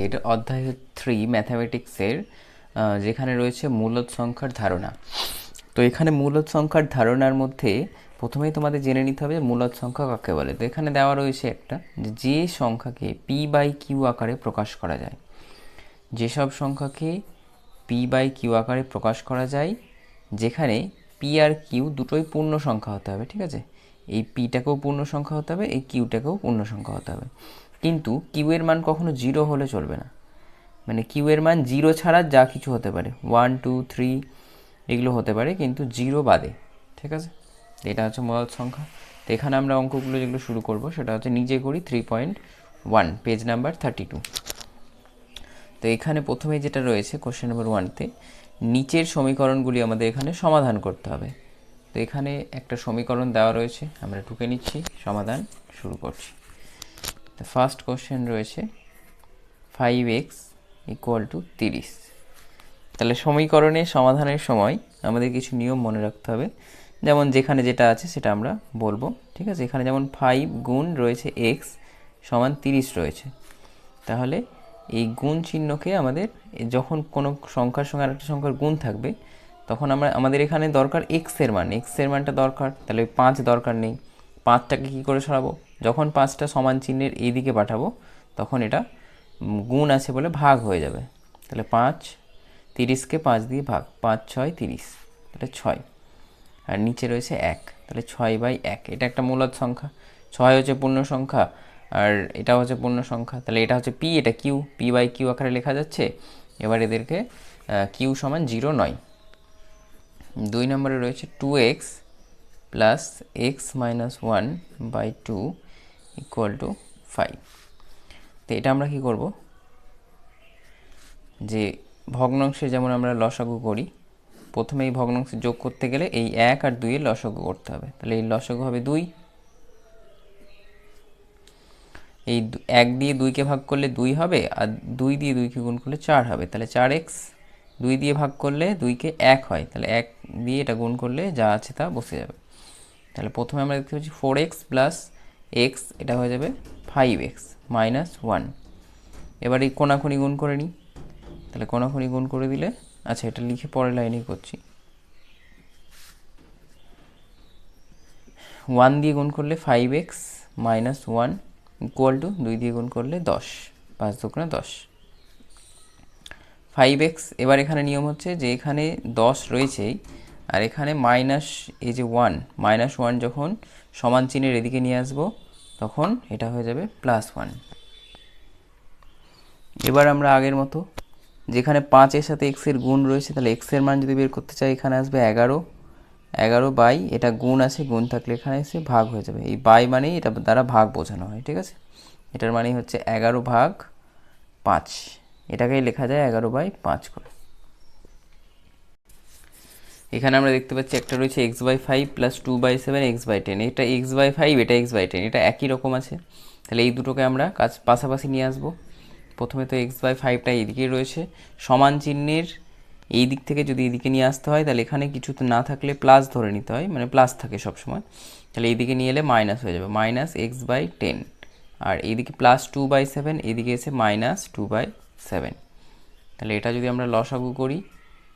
এইটের অধ্যায় থ্রি ম্যাথামেটিক্সের যেখানে রয়েছে মূলদ সংখ্যার ধারণা। তো এখানে মূলদ সংখ্যার ধারণার মধ্যে প্রথমেই তোমাদের জেনে নিতে হবে মূলদ সংখ্যা কাকে বলে। তো এখানে দেওয়া রয়েছে একটা যে সংখ্যাকে পি বাই কিউ আকারে প্রকাশ করা যায়। যেসব সংখ্যাকে পি বাই কিউ আকারে প্রকাশ করা যায়, যেখানে পি আর কিউ দুটোই পূর্ণ সংখ্যা হতে হবে, ঠিক আছে? এই পিটাকেও পূর্ণ সংখ্যা হতে হবে, এই কিউটাকেও পূর্ণ সংখ্যা হতে হবে। কিন্তু কিউ এর মান কখনো জিরো হলে চলবে না। মানে কিউ এর মান জিরো ছাড়া যা কিছু হতে পারে। ওয়ান টু থ্রি এগুলো হতে পারে, কিন্তু জিরো বাদে। ঠিক আছে? এটা হচ্ছে মূলত সংখ্যা। তো এখানে আমরা অঙ্কগুলো যেগুলো শুরু করব, সেটা হচ্ছে নিজে করি three point one page number thirty two তো এখানে প্রথমে যেটা রয়েছে কোশ্চেন নাম্বার ওয়ানতে নিচের সমীকরণগুলি আমাদের এখানে সমাধান করতে হবে। তো এখানে একটা সমীকরণ দেওয়া রয়েছে, আমরা ঢুকে নিচ্ছি, সমাধান শুরু করছি। ফার্স্ট কোশ্চেন রয়েছে ফাইভ এক্স ইকুয়াল টু তিরিশ। তাহলে সমীকরণের সমাধানের সময় আমাদের কিছু নিয়ম মনে রাখতে হবে। যেমন যেখানে যেটা আছে সেটা আমরা বলব, ঠিক আছে? এখানে যেমন ফাইভ গুণ রয়েছে এক্স সমান তিরিশ রয়েছে। তাহলে এই গুণ চিহ্নকে আমাদের যখন কোনো সংখ্যার সঙ্গে আরেকটা সংখ্যার গুণ থাকবে, তখন আমরা, আমাদের এখানে দরকার এক্সের মান। এক্সের মানটা দরকার, তাহলে পাঁচ দরকার নেই। পাঁচটাকে কী করে সরাবো? যখন পাঁচটা সমান চিহ্নের এই দিকে পাঠাবো, তখন এটা গুণ আছে বলে ভাগ হয়ে যাবে। তাহলে পাঁচ তিরিশকে পাঁচ দিয়ে ভাগ, পাঁচ, ছয়, তিরিশ। তাহলে ছয়। আর নিচে রয়েছে এক। তাহলে ছয় বাই এক। এটা একটা মূলদ সংখ্যা। ছয় হচ্ছে পূর্ণ সংখ্যা, আর এটা হচ্ছে পূর্ণ সংখ্যা। তাহলে এটা হচ্ছে পি, এটা কিউ। পি বাই কিউ আকারে লেখা যাচ্ছে। এবার এদেরকে কিউ সমান জিরো নয়। দুই নম্বরে রয়েছে two x plus x minus one by two equal to five তো এটা আমরা কি করব? যে ভগ্নাংশে যেমন আমরা লসাগু করি প্রথমে এই ভগ্নাংশে যোগ করতে গেলে এই এক আর দুইয়ের লসাগু করতে হবে। তাহলে এই লসাগু হবে দুই। এই এক দিয়ে দুইকে ভাগ করলে দুই হবে, আর দুই দিয়ে দুইকে গুণ করলে চার হবে। তাহলে চার এক্স, দুই দিয়ে ভাগ করলে দুইকে এক হয়। তাহলে এক দিয়ে এটা গুণ করলে যা আছে তা বসে যাবে। তাহলে প্রথমে আমরা দেখতে পাচ্ছি ফোর এক্স প্লাস এক্স এটা হয়ে যাবে ফাইভ এক্স মাইনাস ওয়ান এবার এই কোনাকুনি গুণ করে নিই তাহলে কোনাকুনি গুণ করে দিলে আচ্ছা এটা লিখে পরের লাইনেই করছি। ওয়ান দিয়ে গুণ করলে five x minus one equal to দুই দিয়ে গুণ করলে দশ, পাঁচ দুগুণে দশ। ফাইভ এক্স এবার এখানে নিয়ম হচ্ছে যে এখানে দশ রয়েছেই আর এখানে মাইনাস এই যে ওয়ান মাইনাস ওয়ান যখন সমান চিহ্নের এদিকে নিয়ে আসব, তখন এটা হয়ে যাবে প্লাস ওয়ান এবার আমরা আগের মতো, যেখানে পাঁচের সাথে এক্সের গুণ রয়েছে, তাহলে এক্সের মান যদি বের করতে চাই, এখানে আসবে এগারো। এগারো বাই, এটা গুণ আছে, গুণ থাকলে এখানে এসে ভাগ হয়ে যাবে। এই বাই মানেই এটা দ্বারা ভাগ বোঝানো হয়, ঠিক আছে? এটার মানে হচ্ছে এগারো ভাগ পাঁচ। এটাকেই লেখা যায় এগারো বাই পাঁচ করে। এখানে আমরা দেখতে পাচ্ছি একটা রয়েছে x by five plus two by seven x by ten এটা এক্স বাই ফাইভ এটা এক্স বাই টেন এটা একই রকম আছে। তাহলে এই দুটোকে আমরা কাজ পাশাপাশি নিয়ে আসব। প্রথমে তো এক্স বাই ফাইভটা এইদিকেই রয়েছে। সমান চিহ্নের এই দিক থেকে যদি এদিকে নিয়ে আসতে হয়, তাহলে এখানে কিছু তো না থাকলে প্লাস ধরে নিতে হয়। মানে প্লাস থাকে সবসময়। তাহলে এইদিকে নিয়ে এলে মাইনাস হয়ে যাবে। মাইনাস এক্স বাই টেন আর এইদিকে প্লাস টু বাই সেভেন এদিকে এসে মাইনাস টু বাই সেভেন তাহলে এটা যদি আমরা লসাগু করি,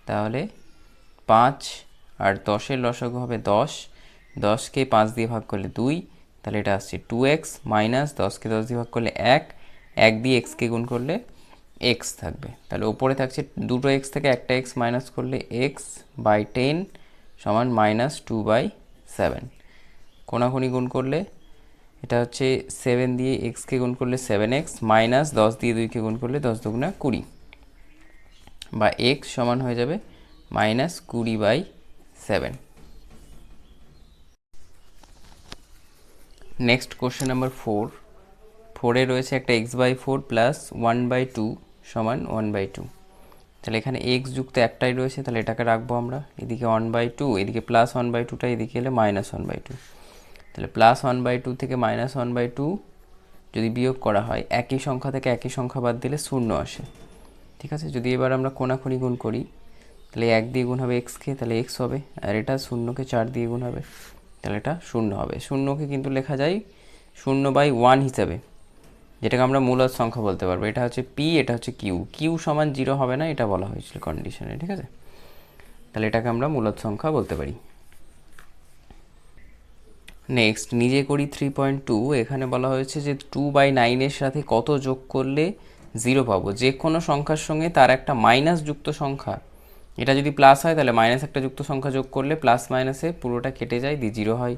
তাহলে পাঁচ আর দশের লসাগু হবে দশ। দশকে পাঁচ দিয়ে ভাগ করলে দুই, তাহলে এটা আসছে টু এক্স মাইনাস দশকে দশ দিয়ে ভাগ করলে এক। এক দিয়ে এক্সকে গুণ করলে এক্স থাকবে। তাহলে ওপরে থাকছে দুটো এক্স থেকে একটা এক্স মাইনাস করলে এক্স বাই টেন সমান মাইনাস টু বাই সেভেন কোনাকুনি গুণ করলে এটা হচ্ছে সেভেন দিয়ে এক্সকে গুণ করলে সেভেন এক্স মাইনাস দশ দিয়ে দুইকে গুণ করলে দশ দুগুণা কুড়ি। বা এক্স সমান হয়ে যাবে মাইনাস কুড়ি by seven. Next question number four. ফোরে রয়েছে একটা x by four plus one by two সমান ওয়ান বাই টু। তাহলে এখানে এক্স যুক্ত একটাই রয়েছে, তাহলে এটাকে রাখব আমরা। এদিকে ওয়ান বাই টু, এদিকে প্লাস ওয়ান বাই টুটা এদিকে এলে মাইনাস ওয়ান বাই টু। তাহলে প্লাস ওয়ান বাই টু থেকে মাইনাস ওয়ান বাই টু যদি বিয়োগ করা হয়, একই সংখ্যা থেকে একই সংখ্যা বাদ দিলে শূন্য আসে। ঠিক আছে? যদি এবার আমরা কোনাকুনি গুণ করি তাহলে এক দিয়ে গুণ হবে এক্সকে তাহলে এক্স হবে, আর এটা শূন্যকে চার দিয়ে গুণ হবে, তাহলে এটা শূন্য হবে। শূন্যকে কিন্তু লেখা যায় শূন্য বাই ওয়ান হিসাবে, যেটাকে আমরা মূলদ সংখ্যা বলতে পারব। এটা হচ্ছে পি এটা হচ্ছে কিউ কিউ সমান জিরো হবে না, এটা বলা হয়েছিল কন্ডিশনে ঠিক আছে? তাহলে এটাকে আমরা মূলদ সংখ্যা বলতে পারি। নেক্সট নিজে করি থ্রি পয়েন্ট টু এখানে বলা হয়েছে যে টু বাই নাইনের সাথে কত যোগ করলে জিরো পাবো? যে কোনো সংখ্যার সঙ্গে তার একটা মাইনাস যুক্ত সংখ্যা এটা যদি প্লাস হয়, তাহলে মাইনাস একটা যুক্ত সংখ্যা যোগ করলে প্লাস মাইনাসে পুরোটা কেটে যায়, দিয়ে জিরো হয়।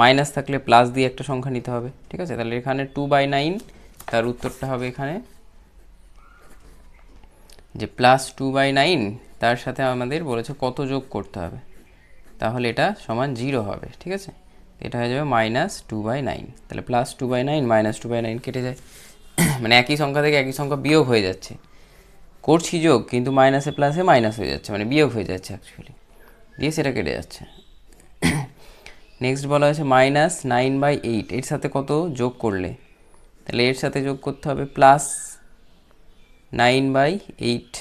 মাইনাস থাকলে প্লাস দিয়ে একটা সংখ্যা নিতে হবে, ঠিক আছে? তাহলে এখানে টু বাই নাইন তার উত্তরটা হবে এখানে। যে প্লাস টু বাই নাইন তার সাথে আমাদের বলেছে কত যোগ করতে হবে। তাহলে এটা সমান জিরো হবে, ঠিক আছে? এটা হয়ে যাবে মাইনাস টু বাই নাইন তাহলে plus two by nine minus two by nine কেটে যায়। মানে একই সংখ্যা থেকে একই সংখ্যা বিয়োগ হয়ে যাচ্ছে। করছি যোগ, কিন্তু মাইনাসে প্লাসে মাইনাস হয়ে যাচ্ছে মানে বিয়োগ হয়ে যাচ্ছে অ্যাকচুয়ালি দিয়ে সেটা কেটে যাচ্ছে। নেক্সট বলা হয়েছে মাইনাস নাইন বাই এইট এর সাথে কত যোগ করলে? তাহলে এর সাথে যোগ করতে হবে প্লাস নাইন বাই এইট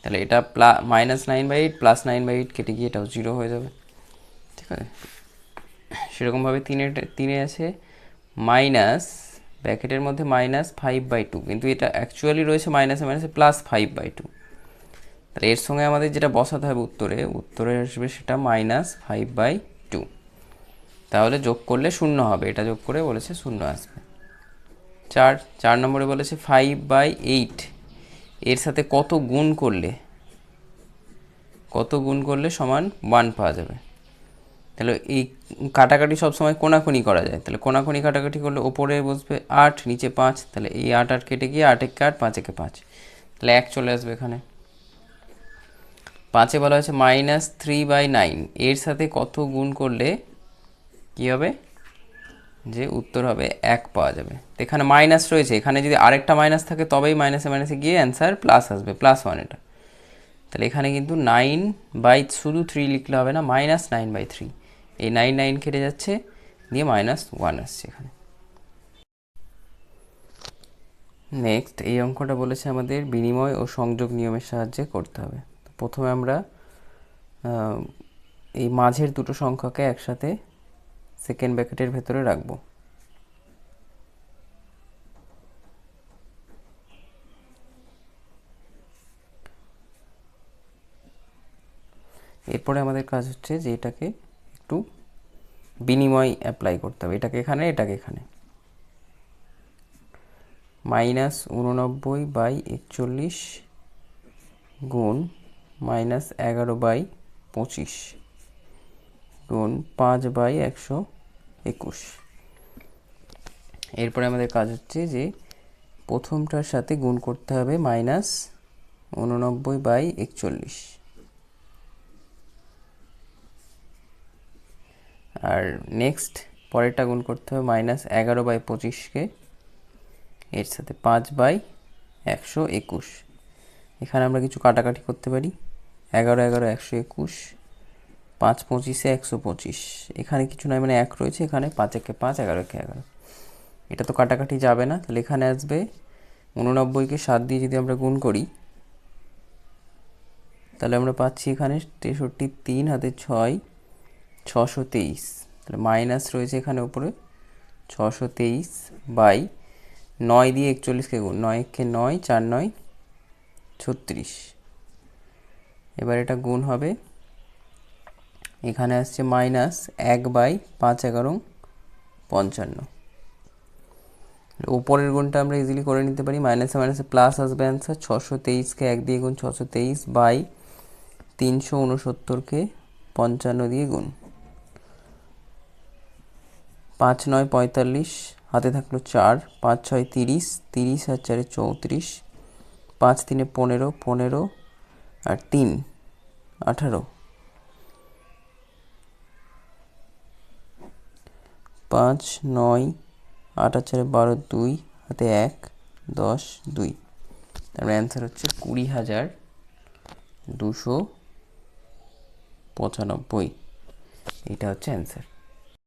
তাহলে এটা প্লা minus nine by eight plus nine by eight কেটে গিয়ে এটাও জিরো হয়ে যাবে। ঠিক আছে? সেরকমভাবে তিনে তিনে আছে। মাইনাস ব্র্যাকেটের মধ্যে মাইনাস ফাইভ বাই টু কিন্তু এটা অ্যাকচুয়ালি রয়েছে মাইনাসে মাইনাসে প্লাস ফাইভ বাই টু তাহলে এর সঙ্গে আমাদের যেটা বসাতে হবে উত্তরে উত্তরে আসবে সেটা মাইনাস ফাইভ বাই টু তাহলে যোগ করলে শূন্য হবে, এটা যোগ করে বলেছে শূন্য আসবে। চার চার নম্বরে বলেছে ফাইভ বাই এইট এর সাথে কত গুণ করলে? কত গুণ করলে সমান ওয়ান পাওয়া যাবে? তাহলে এই কাটাকাটি সবসময় কোনাকুনি করা যায়। তাহলে কোনাকুনি কাটাকাটি করলে ওপরে বসবে আট, নিচে পাঁচ, তাহলে এই আট আট কেটে গিয়ে আট একে আট, পাঁচ একে পাঁচ। তাহলে এক চলে আসবে এখানে। পাঁচে বলা হয়েছে মাইনাস থ্রি বাই নাইন এর সাথে কত গুণ করলে কী হবে? যে উত্তর হবে এক পাওয়া যাবে। তো এখানে মাইনাস রয়েছে। এখানে যদি আরেকটা মাইনাস থাকে, তবেই মাইনাসে মাইনাসে গিয়ে অ্যান্সার প্লাস আসবে প্লাস ওয়ান এটা। তাহলে এখানে কিন্তু নাইন বাই শুধু থ্রি লিখলে হবে না মাইনাস নাইন বাই থ্রি এই নাইন নাইন কেটে যাচ্ছে, দিয়ে মাইনাস ওয়ান আসছে এখানে। নেক্সট এই অঙ্কটা বলেছে আমাদের বিনিময় ও সংযোগ নিয়মের সাহায্যে করতে হবে। প্রথমে আমরা এই মাঝের দুটো সংখ্যাকে একসাথে সেকেন্ড ব্র্যাকেটের ভেতরে রাখব। এরপরে আমাদের কাজ হচ্ছে যে এটাকে একটু বিনিময় অ্যাপ্লাই করতে হবে। এটাকে এখানে এটাকে এখানে। মাইনাস উননব্বই বাই একচল্লিশ গুণ মাইনাস এগারো বাই পঁচিশ গুণ পাঁচ বাই একশো একুশ। এরপরে আমাদের কাজ হচ্ছে যে প্রথমটার সাথে গুণ করতে হবে মাইনাস উননব্বই বাই একচল্লিশ। আর নেক্সট পরেরটা গুণ করতে হবে মাইনাস এগারো বাই পঁচিশকে এর সাথে পাঁচ বাই একশো একুশ। এখানে আমরা কিছু কাটাকাটি করতে পারি। এগারো এগারো, একশো একুশ, পাঁচ পঁচিশে একশো পঁচিশ। এখানে কিছু নয় মানে এক রয়েছে, এখানে পাঁচ একে পাঁচ, এগারো একে এগারো। এটা তো কাটাকাটি যাবে না, তাহলে এখানে আসবে উননব্বইকে সাত দিয়ে যদি আমরা গুণ করি, তাহলে আমরা পাচ্ছি এখানে তেষট্টি তিন, হাতে ছয় ছশো তেইশ। তাহলে মাইনাস রয়েছে এখানে উপরে। ছশো তেইশ বাই নয় দিয়ে একচল্লিশকে গুণ, নয় একে নয়, চার নয়, ছত্রিশ। এবার এটা গুণ হবে। এখানে আসছে মাইনাস এক বাই পাঁচ এগারো পঞ্চান্ন। উপরের গুণটা আমরা ইজিলি করে নিতে পারি। মাইনাসে মাইনাসে প্লাস আসবে অ্যান্সার ছশো তেইশকে এক দিয়ে গুণ, ছশো তেইশ বাই তিনশো উনসত্তরকে পঞ্চান্ন দিয়ে গুণ। পাঁচ নয় পঁয়তাল্লিশ, হাতে থাকল চার, পাঁচ ছয় তিরিশ তিরিশ আর চারে চৌত্রিশ, পাঁচ তিনে পনেরো পনেরো আর তিন, আঠারো। পাঁচ নয়, আট আর চারে বারো, দুই, হাতে এক, দশ, দুই। তার অ্যান্সার হচ্ছে কুড়ি হাজার দুশো পঁচানব্বই। এটা হচ্ছে অ্যান্সার